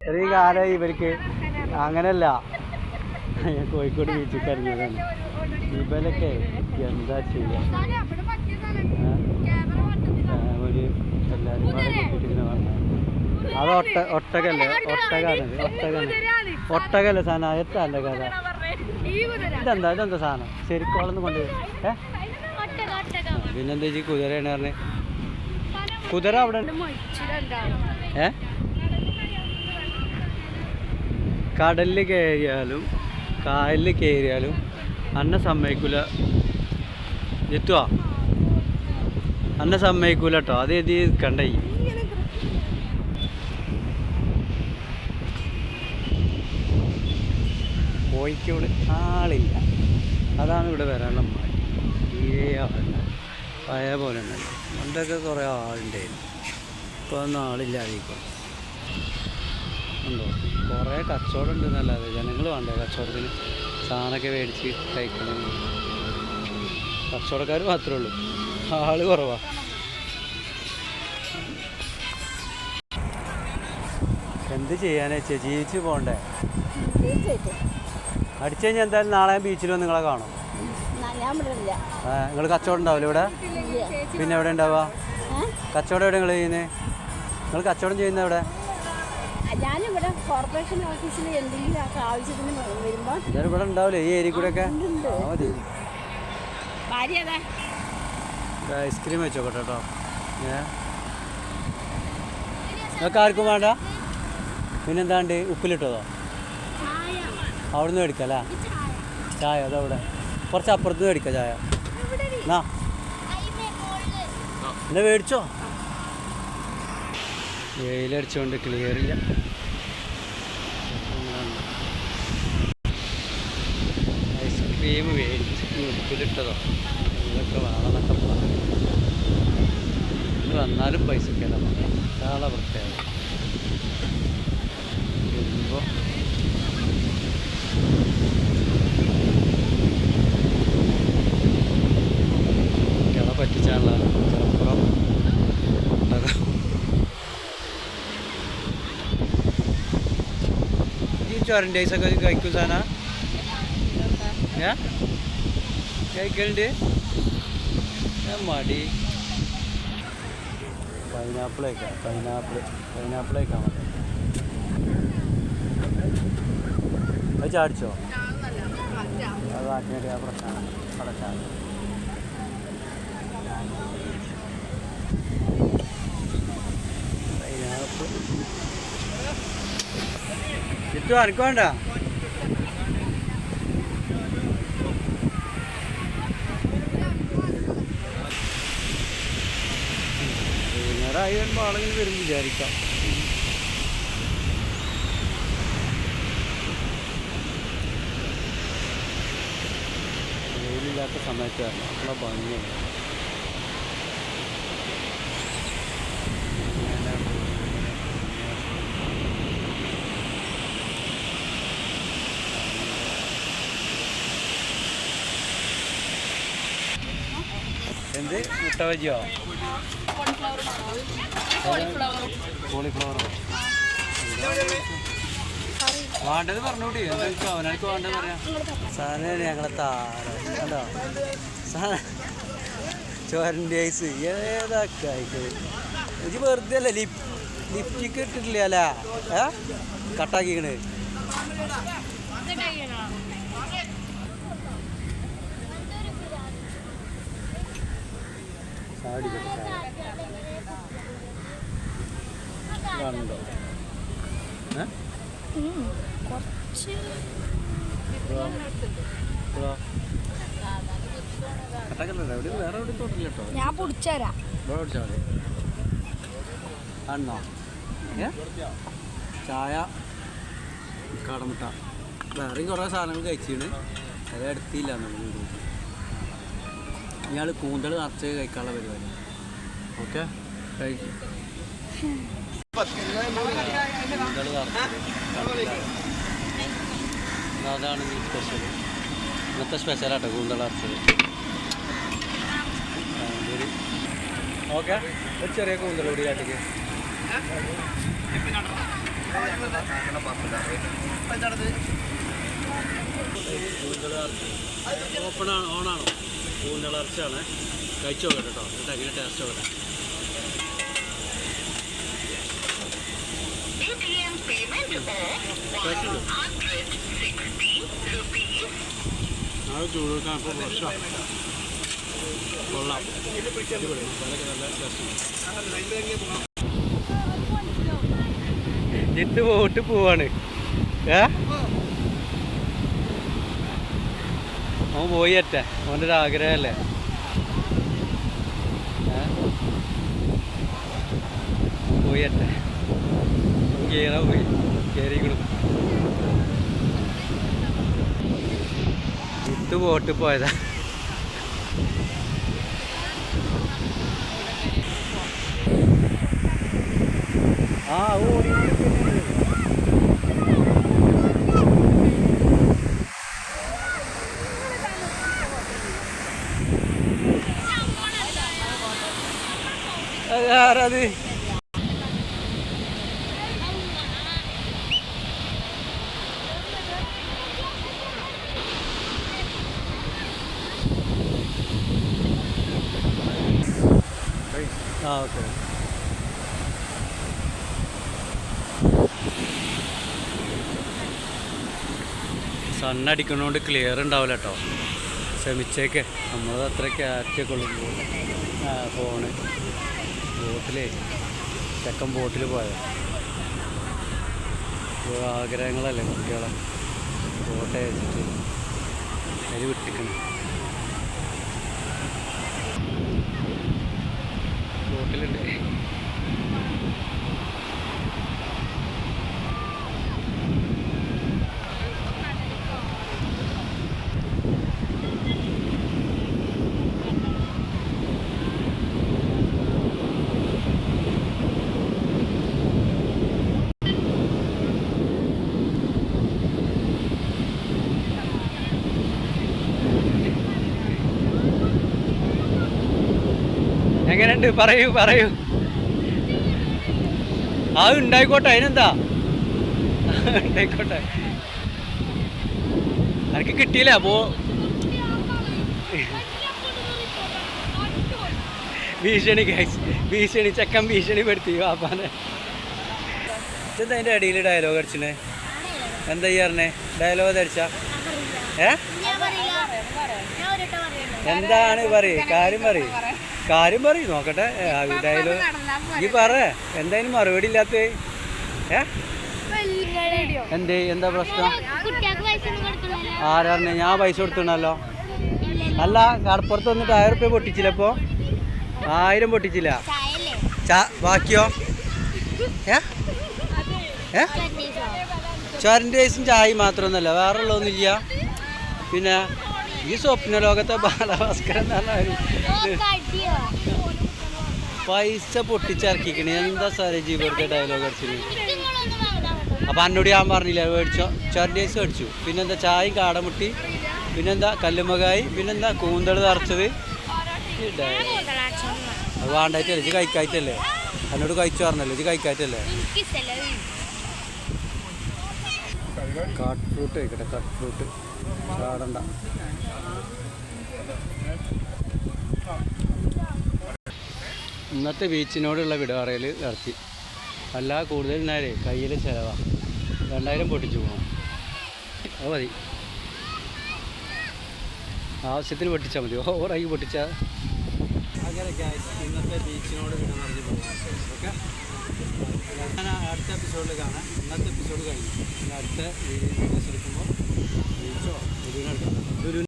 ചെറിയ കാലം ഇവർക്ക് അങ്ങനല്ല. കോഴിക്കോട് ബീച്ചിൽ കരഞ്ഞതാണ് ഇവരൊക്കെ എന്താ ചെയ്യുക ഒരു എല്ലാവരും അത് ഒട്ട ഒട്ടകല്ലേ? ഒട്ടകാണത് ഒട്ടകാണ്. ഒട്ടകല്ലേ സാധനം? എത്താന്റെ കഥ. ഇതെന്താ ഇതെന്താ സാധനം? ശരിക്കോളന്ന് കൊണ്ട് ഏ? പിന്നെന്താ ചേച്ചി കുതിരയാണ് പറഞ്ഞത് കുതിര അവിടെ ഏഹ് ഏ? കടലിൽ കയറിയാലും കായലിൽ കയറിയാലും അന്നെ സമ്മതിക്കൂല. എത്തുവാ? അന്നെ സമ്മതിക്കൂല കേട്ടോ അത് എതി കണ്ടേ. കോഴിക്കോട് ആളില്ല. അതാണ് ഇവിടെ വരാനുള്ള മടി തീരെ ആളില്ല. പഴയ പോലെ ഉണ്ടല്ലോ പണ്ടൊക്കെ കുറേ ആളുണ്ടായിരുന്നു. ഇപ്പോൾ ഒന്നും ആളില്ലാതിരിക്കും ഉണ്ടോ? കുറേ കച്ചവടം ഉണ്ട് എന്നല്ലാതെ ജനങ്ങൾ വേണ്ടേ കച്ചവടത്തിന്? സാധനമൊക്കെ മേടിച്ച് കഴിക്കണം. കച്ചവടക്കാർ മാത്രമേ ഉള്ളൂ. ആൾ കുറവാ. എന്ത് ചെയ്യാനാ ചേച്ചി? ജീവിച്ച് പോണ്ടേ അടിച്ചു കഴിഞ്ഞാൽ എന്തായാലും നാളെ ബീച്ചിൽ വന്ന് നിങ്ങളെ കാണും. നിങ്ങൾ കച്ചവടം ഉണ്ടാവില്ല ഇവിടെ? പിന്നെ എവിടെ ഉണ്ടാവുക? കച്ചവടം എവിടെ നിങ്ങൾ ചെയ്യുന്നത് നിങ്ങൾ കച്ചവടം ചെയ്യുന്നത് എവിടെ? ഞാനിവിടെ കോർപ്പറേഷൻ ഓഫീസിൽ എന്തെങ്കിലും ഒക്കെ ആവശ്യത്തിന് വരുമ്പോൾ ഉണ്ടാവില്ലേ ഈ ഏരിയ കൂടെ ഒക്കെ? ഭാര്യ ഐസ്ക്രീം വെച്ചോട്ടെ കേട്ടോ നിങ്ങൾക്ക് ആർക്കും വേണ്ട? പിന്നെന്താണ്ട്? ഉപ്പിലിട്ടതോ? അവിടുന്ന് മേടിക്കാം അല്ലേ? ചായ. അതവിടെ കുറച്ച് അപ്പുറത്ത് മേടിക്കാം ചായ. എന്നാ എന്നാ മേടിച്ചോ? വെയിലടിച്ചുകൊണ്ട് ക്ലിയർ ഇല്ല ഐസ്ക്രീം ഉപ്പിലിട്ടതോ ഇതൊക്കെ വേണമെന്നൊക്കെ പറഞ്ഞു. വന്നാലും പൈസക്കല്ല അതാണ് വൃത്തിയാണ് വരുമ്പോൾ കിള പറ്റിച്ചാണല്ലോ ചിലപ്പുറം ഈ ചോരന്റെ ഐസൊക്കെ കഴിക്കും സാധന. ഏ? കഴിക്കലുണ്ട് ഏ, മടി. പൈനാപ്പിൾ കഴിക്കാം പൈനാപ്പിൾ കഴിക്കാൻ മതി. അത് ചാടിച്ചോ? അത് ആക്കിയിട്ട് ആ പ്രശ്നമാണ് അവിടെ ചാടി. പൈനാപ്പിൾ ചുറ്റും ആർക്കും വരുമ്പോൾ ആളുകൾ വരും വിചാരിക്കാം. വെയിലില്ലാത്ത സമയത്ത് വരണം അപ്പോഴാണ് ഭംഗിയാണ് എന്ത്? മുട്ട ബജിയോ? കോളിഫ്ലവർ വേണ്ടത് പറഞ്ഞോട്ടി എന്താ വേണ്ടത് പറയാം? സാധനം ഞങ്ങളെ താരോ? സാധനം. ചോരന്റെ ഐസ്. ഏതാക്കി ആയിക്കോളി ഇത് വെറുതെ അല്ലേ? ലിപ് ലിപ്റ്റിക്ക് ഇട്ടിട്ടില്ല അല്ലേ? ഏ? കട്ടാക്കിക്കണ്. ചാടി വേറെ എവിടെ തോട്ടില്ല കേട്ടോ ഞാൻ പിടിച്ചുതരാം ഇവിടെ പിടിച്ചാൽ മതി. ആണോ ഏ? ചായ കടമുട്ട വേറെയും കുറേ സാധനങ്ങൾ കഴിച്ചാണ് അത് എടുത്തില്ല നമ്മൾ ഇയാൾ കൂന്തൽ നിറച്ച് കഴിക്കാനുള്ള പരിപാടി. ഓക്കെ? കഴിക്കും. അതാണ് സ്പെഷ്യൽ ഇന്നത്തെ സ്പെഷ്യലാട്ടോ കൂന്തള നിറച്ചത് ഓക്കെ ചെറിയ കൂന്തൽ കൂടി കാട്ടിക്ക് ഓപ്പൺ ആണ് ഓണാണോ? കൂന്തൾ അർച്ചയാണ് കഴിച്ചോ കേട്ടോ എന്നിട്ട് എങ്ങനെ ടേസ്റ്റ് നോക്കട്ടെ അത് ചൂടുക്കാൻ ഇപ്പോൾ ഫ്രഷാണ് കൊള്ളാം പോയിട്ട് പോവാണ്. ഏ? അവൻ പോയി അറ്റ. അവന്റെ ഒരു ആഗ്രഹമല്ലേ പോയി അറ്റ. ഗീറ പോയി. കയറിക്കണം ജിത്ത് പോട്ട് പോയതാ. ആ ഓടി ആരത് ആ ഓക്കെ. സണ്ണടിക്കണോണ്ട് ക്ലിയർ ഉണ്ടാവില്ല കേട്ടോ ശ്രമിച്ചേക്ക് നമ്മളത് അത്ര ക്യാറ്റൊക്കെ ആ ഫോണ് ബോട്ടിലേ. ചെക്കൻ ബോട്ടിൽ പോയത് ആഗ്രഹങ്ങളല്ലേ കുട്ടികളെ. ഫോട്ടോ വെച്ചിട്ട് അതിൽ വിട്ടിക്കണം. ಕಿಲೋಮೀಟರ್ എങ്ങനെയുണ്ട്? പറയൂ പറയൂ. ആ ഉണ്ടായിക്കോട്ടെ അതിനെന്താ? ഉണ്ടായിക്കോട്ടെ. എനിക്ക് കിട്ടിയില്ല? അപ്പോ ഭീഷണി guys. ഭീഷണി ചെക്കൻ ഭീഷണി പെടുത്തി വാപ്പാനെ. എന്താ അതിന്റെ ഇടയിൽ ഡയലോഗ് അടിച്ചിനെ എന്താ ഈ പറഞ്ഞേ? ഡയലോഗ് അടിച്ച? ഏ? എന്താണ് പറയ്? കാര്യം പറയ്. കാര്യം പറയും നോക്കട്ടെ. ഡയലോഗ് ഈ പറ എന്തായാലും മറുപടി ഇല്ലാത്ത എന്തേ എന്താ പ്രശ്നം? ആരാണ്? ആരാറിനെ ഞാൻ പൈസ കൊടുത്തിണല്ലോ അല്ല കടപ്പുറത്ത് വന്നിട്ട് ആയിരം റുപ്യ പൊട്ടിച്ചില്ല ഇപ്പോ? ആയിരം പൊട്ടിച്ചില്ല. ബാക്കിയോ? ഏ? ഏ? ചോരന്റെ ഐസും ചായ മാത്രമൊന്നുമല്ല വേറെ ഉള്ളതൊന്നുമില്ല പിന്നെ ഈ സ്വപ്ന ലോകത്തെ ബാലഭാസ്കരൻ പൈസ പൊട്ടിച്ചിറക്കിക്കണേ. എന്താ സാറേ ജീവിതത്തെ ഡയലോഗ് അടിച്ചിന് അപ്പൊ അന്നോടി ഞാൻ പറഞ്ഞില്ല മേടിച്ചോ. വയസ്സ് മേടിച്ചു. പിന്നെന്താ ചായ കാടമുട്ടി പിന്നെന്താ കല്ലുമകായി പിന്നെന്താ കൂന്തൾ തറച്ചത്. അത് വേണ്ടായിട്ടല്ലേ? ഇത് കഴിക്കായിട്ടല്ലേ? അന്നോട് കഴിച്ചു പറഞ്ഞല്ലോ. ഇത് കഴിക്കായിട്ടല്ലേ? കാട്ട് ഫ്രൂട്ട് കഴിക്കട്ടെ കട്ട് ഫ്രൂട്ട് ചാടണ്ട. ഇന്നത്തെ ബീച്ചിനോടുള്ള വിടവറയിൽ ഇറച്ചി അല്ല കൂടുതൽ നേരെ കയ്യിൽ ചിലവാണ് രണ്ടായിരം പൊട്ടിച്ചു പോകണം അത് മതി. ആവശ്യത്തിന് പൊട്ടിച്ചാൽ മതി. ഓവറായി പൊട്ടിച്ചാൽ അങ്ങനെ ഇന്നത്തെ ബീച്ചിനോട് വിട നിറഞ്ഞു പോകും ഓക്കെ? ഞാൻ അടുത്ത എപ്പിസോഡിൽ കാണാം. ഇന്നത്തെ എപ്പിസോഡ് കഴിഞ്ഞു. അടുത്ത വീഡിയോ എടുക്കുമ്പോൾ ബീച്ചോ ഇതിനെടുക്കാം